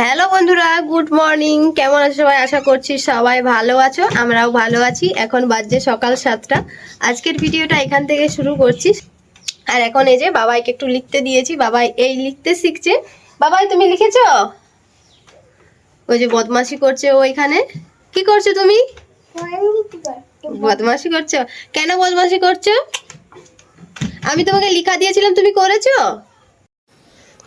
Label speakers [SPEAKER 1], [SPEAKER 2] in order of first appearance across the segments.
[SPEAKER 1] Hello বন্ধুরা, good morning. কেমন আছো সবাই? আশা করছি সবাই ভালো আছো, আমরাও ভালো আছি। এখন বাজছে সকাল সাতটা। আজকের ভিডিওটা এখান থেকে শুরু করছি। আর এখন এই যে বাবাইকে একটু লিখতে দিয়েছি। বাবাই এই লিখতে শিখছে। বাবাই, তুমি লিখেছ? ওই যে বদমাশি করছে ও এখানে। কি করছ তুমি? বদমাশি করছ? কেন বদমাশি করছ? আমি তোমাকে লিখা দিয়েছিলাম, তুমি করেছ?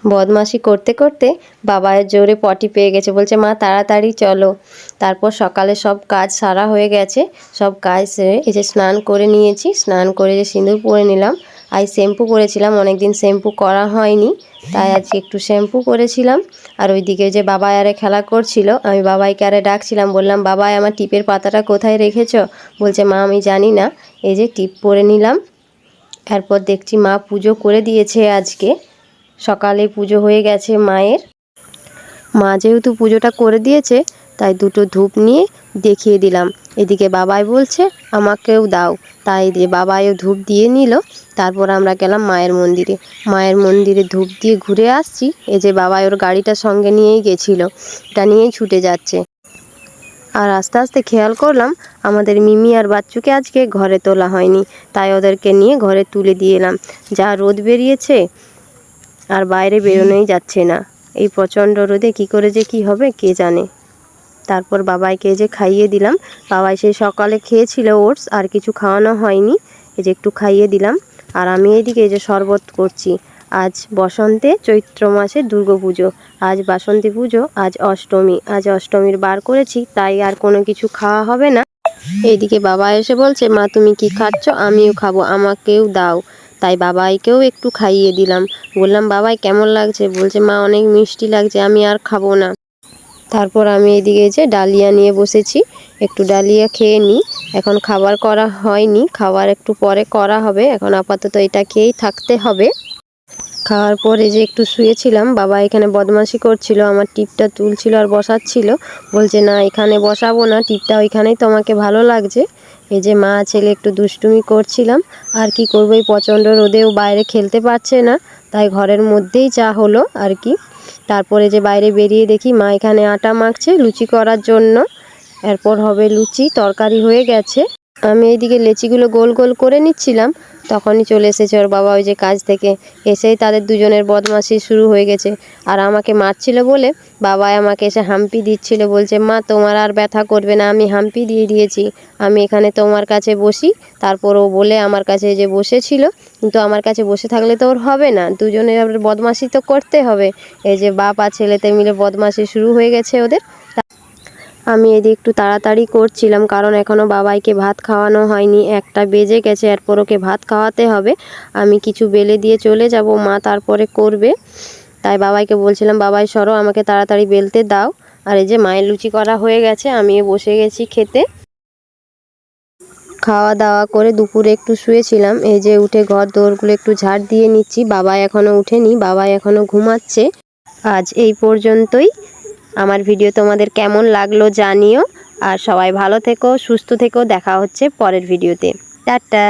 [SPEAKER 1] বদমাশি করতে করতে বাবার জোরে পটি পেয়ে গেছে। বলছে, মা, তাড়াতাড়ি চলো। তারপর সকালে সব কাজ সারা হয়ে গেছে। সব কাজ সেরে এই যে স্নান করে নিয়েছি। স্নান করে যে সিঁদুর পরে নিলাম। আজ শ্যাম্পু করেছিলাম অনেকদিন শ্যাম্পু করা হয়নি, তাই আজকে একটু শ্যাম্পু করেছিলাম আর ওইদিকে যে বাবা আরে খেলা করছিল, আমি বাবাইকে আরে ডাকছিলাম, বললাম, বাবাই, আমার টিপের পাতাটা কোথায় রেখেছ? বলছে, মা, আমি জানি না। এই যে টিপ পরে নিলাম। এরপর দেখছি মা পুজো করে দিয়েছে আজকে। সকালে পুজো হয়ে গেছে মায়ের। মা যেহেতু পুজোটা করে দিয়েছে, তাই দুটো ধূপ নিয়ে দেখিয়ে দিলাম। এদিকে বাবাই বলছে, আমাকেও দাও। তাই দিয়ে বাবাইও ধূপ দিয়ে নিল। তারপর আমরা গেলাম মায়ের মন্দিরে। মায়ের মন্দিরে ধূপ দিয়ে ঘুরে আসছি। এই যে বাবাই ওর গাড়িটা সঙ্গে নিয়েই গেছিল। এটা নিয়েই ছুটে যাচ্ছে। আর আস্তে আস্তে খেয়াল করলাম, আমাদের মিমি আর বাচ্চুকে আজকে ঘরে তোলা হয়নি। তাই ওদেরকে নিয়ে ঘরে তুলে দিয়ে এলাম। যা রোদ বেরিয়েছে আর বাইরে বেরোনোই যাচ্ছে না। এই প্রচণ্ড রোদে কি করে যে কি হবে কে জানে? তারপর বাবাইকে যে খাইয়ে দিলাম। বাবাই সেই সকালে খেয়েছিল ওটস আর কিছু খাওয়ানো হয়নি। এই যে একটু খাইয়ে দিলাম। আর আমি এইদিকে এই যে শরবত করছি। আজ বসন্তে চৈত্র মাসে দুর্গাপুজো আজ বাসন্তী পুজো আজ অষ্টমী। আজ অষ্টমীর বার করেছি তাই আর কোনো কিছু খাওয়া হবে না। এইদিকে বাবা এসে বলছে মা তুমি কি খাচ্ছ? আমিও খাব আমাকেও দাও। তাই বাবাইকেও একটু খাইয়ে দিলাম। বললাম, বাবাই, কেমন লাগছে? বলছে, মা, অনেক মিষ্টি লাগছে, আমি আর খাব না। তারপর আমি এদিকে যে ডালিয়া নিয়ে বসেছি, একটু ডালিয়া খেয়ে নিই। এখন খাবার করা হয়নি, খাবার একটু পরে করা হবে। এখন আপাতত এটা খেয়েই থাকতে হবে। খাওয়ার পরে যে একটু শুয়েছিলাম, বাবা এখানে বদমাশি করছিল, আমার টিপটা তুলছিল আর বসাচ্ছিল। বলছে, না, এখানে বসাবো না, টিপটা ওইখানেই তোমাকে ভালো লাগছে। এই যে মা, ছেলে, একটু দুষ্টুমি করছিলাম। আর কি করব, এই প্রচণ্ড রোদেও বাইরে খেলতে পারছে না, তাই ঘরের মধ্যেই চা হলো আর কি। তারপরে যে বাইরে বেরিয়ে দেখি, মা এখানে আটা মাখছে লুচি করার জন্য। এরপর হবে লুচি, তরকারি হয়ে গেছে। আমি এইদিকে লেচিগুলো গোল গোল করে নিচ্ছিলাম, তখনই চলে এসেছে ওর বাবা ওই যে কাজ থেকে। এসেই তাদের দুজনের বদমাশি শুরু হয়ে গেছে। আর আমাকে মারছিল বলে বাবাই আমাকে এসে হাম্পি দিচ্ছিল, বলছে, মা, তোমার আর ব্যথা করবে না, আমি হাম্পি দিয়ে দিয়েছি। আমি এখানে তোমার কাছে বসি। তারপর ও বলে, আমার কাছে যে বসেছিল, কিন্তু আমার কাছে বসে থাকলে তো ওর হবে না। দুজনের বদমাশি তো করতে হবে। এই যে বাপ আর ছেলেতে মিলে বদমাশি শুরু হয়ে গেছে ওদের। আমি এদিকে একটু তাড়াতাড়ি করছিলাম, কারণ এখনও বাবাইকে ভাত খাওয়ানো হয়নি। একটা বেজে গেছে, এরপর ওকে ভাত খাওয়াতে হবে। আমি কিছু বেলে দিয়ে চলে যাব, মা তারপরে করবে। তাই বাবাইকে বলছিলাম, বাবাই, সরো, আমাকে তাড়াতাড়ি বেলতে দাও। আর এই যে মায়ের লুচি করা হয়ে গেছে আমি বসে গেছি খেতে। খাওয়া দাওয়া করে দুপুরে একটু শুয়েছিলাম। এই যে উঠে ঘর দৌড়গুলো একটু ঝাড় দিয়ে নিচ্ছি। বাবা এখনও উঠেনি বাবা এখনও ঘুমাচ্ছে। আজ এই পর্যন্তই। আমার ভিডিও তোমাদের কেমন লাগল জানিও। আর সবাই ভালো থেকো, সুস্থ থেকো, দেখা হচ্ছে পরের ভিডিওতে। টাটা।